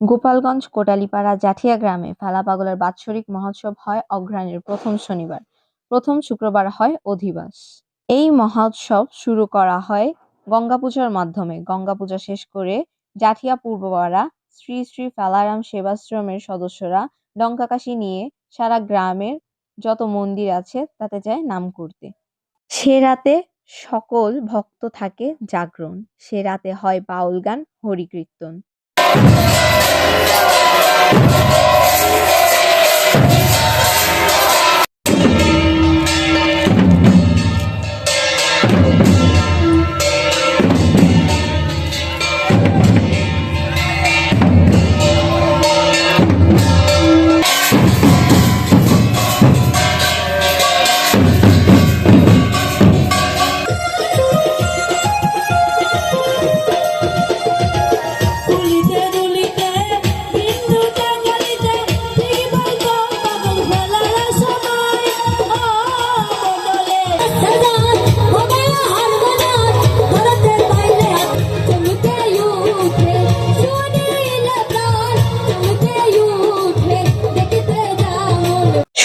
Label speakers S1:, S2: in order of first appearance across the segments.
S1: গোপালগঞ্জ, কোটালীপাড়া, জাঠিয়া গ্রামে ফেলা পাগলের বাৎসরিক মহোৎসব হয় অঘ্রাণের প্রথম শনিবার। প্রথম শুক্রবার হয় অধিবাস। এই মহোৎসব শুরু করা হয় গঙ্গা পূজার মাধ্যমে। গঙ্গা পূজা শেষ করে জাঠিয়া পূর্বপাড়া শ্রী শ্রী ফেলারাম সেবাশ্রমের সদস্যরা ডঙ্কাকাশি নিয়ে সারা গ্রামের যত মন্দির আছে তাতে যায় নাম করতে। সে রাতে সকল ভক্ত থাকে জাগরণ। সে রাতে হয় বাউল গান, হরিকীর্তন।
S2: Thank you.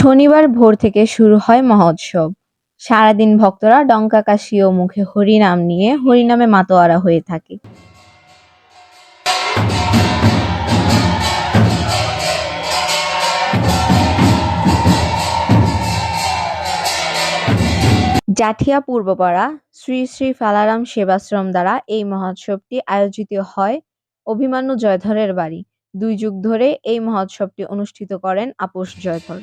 S1: শনিবার ভোর থেকে শুরু হয় মহোৎসব। সারাদিন ভক্তরা ডঙ্কাকাশি ও মুখে হরিনাম নিয়ে হরিনামে মাতোয়ারা হয়ে থাকে। জাঠিয়া পূর্বপাড়া শ্রী শ্রী ফালারাম সেবাশ্রম দ্বারা এই মহোৎসবটি আয়োজিত হয় অভিমান্যু জয়ধরের বাড়ি। দুই যুগ ধরে এই মহোৎসবটি অনুষ্ঠিত করেন আপোষ জয়ধর।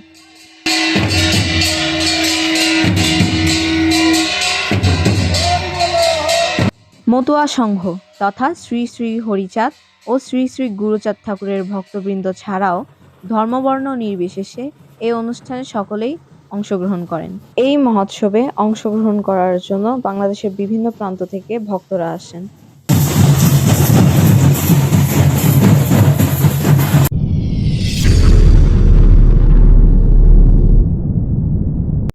S1: মতুয়া সংঘ তথা শ্রী শ্রী হরিচাঁদ ও শ্রী শ্রী গুরুচাঁদ ঠাকুরের ভক্তবৃন্দ ছাড়াও ধর্মবর্ণ নির্বিশেষে এই অনুষ্ঠানে সকলেই অংশগ্রহণ করেন। এই মহোৎসবে অংশগ্রহণ করার জন্য বাংলাদেশের বিভিন্ন প্রান্ত থেকে ভক্তরা আসেন।